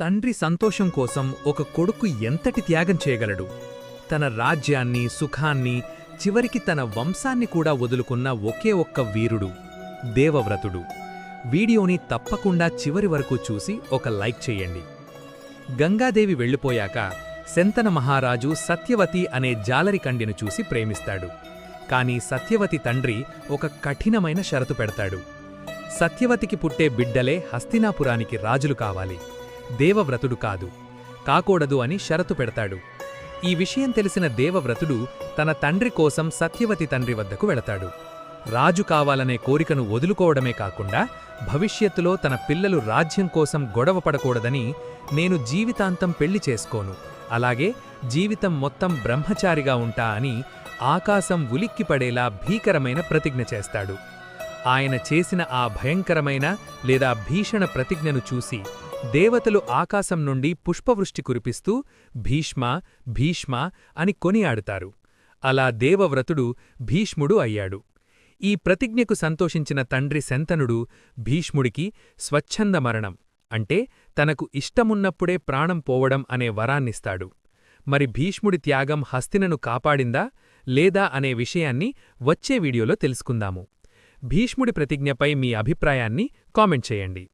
తండ్రి సంతోషం కోసం ఒక కొడుకు ఎంతటి త్యాగం చేయగలడు? తన రాజ్యాన్ని సుఖాన్ని చివరికి తన వంశాన్ని కూడా వదులుకున్న ఒకే ఒక్క వీరుడు దేవవ్రతుడు. వీడియోని తప్పకుండా చివరి వరకు చూసి ఒక లైక్ చెయ్యండి గంగాదేవి వెళ్ళిపోయాక శంతన మహారాజు సత్యవతి అనే జాలరికండిని చూసి ప్రేమిస్తాడు. కాని సత్యవతి తండ్రి ఒక కఠినమైన షరతు పెడతాడు. సత్యవతికి పుట్టే బిడ్డలే హస్తినాపురానికి రాజులు కావాలి. దేవవ్రతుడు కాదు. కాకూడదు అని షరతు పెడతాడు. ఈ విషయం తెలిసిన దేవవ్రతుడు తన తండ్రి కోసం సత్యవతి తండ్రి వద్దకు వెళతాడు. రాజు కావాలనే కోరికను వదులుకోవడమే కాకుండా భవిష్యత్తులో తన పిల్లలు రాజ్యం కోసం గొడవ పడకూడదని నేను జీవితాంతం పెళ్ళి చేసుకోను. అలాగే జీవితం మొత్తం బ్రహ్మచారిగా ఉంటా అని ఆకాశం ఉలిక్కిపడేలా భీకరమైన ప్రతిజ్ఞ చేస్తాడు. ఆయన చేసిన ఆ భయంకరమైన లేదా భీషణ ప్రతిజ్ఞను చూసి దేవతలు ఆకాశం నుండి పుష్పవృష్టి కురిపిస్తూ భీష్మ భీష్మ అని కొనియాడుతారు. అలా దేవవ్రతుడు భీష్ముడు అయ్యాడు. ఈ ప్రతిజ్ఞకు సంతోషించిన తండ్రి శంతనుడు భీష్ముడికి స్వచ్ఛంద మరణం అంటే తనకు ఇష్టమున్నప్పుడే ప్రాణం పోవడం అనే వరాన్నిస్తాడు. మరి భీష్ముడి త్యాగం హస్తినను కాపాడిందా లేదా అనే విషయాన్ని వచ్చే వీడియోలో తెలుసుకుందాము. భీష్ముడి ప్రతిజ్ఞపై మీ అభిప్రాయాన్ని కామెంట్ చేయండి.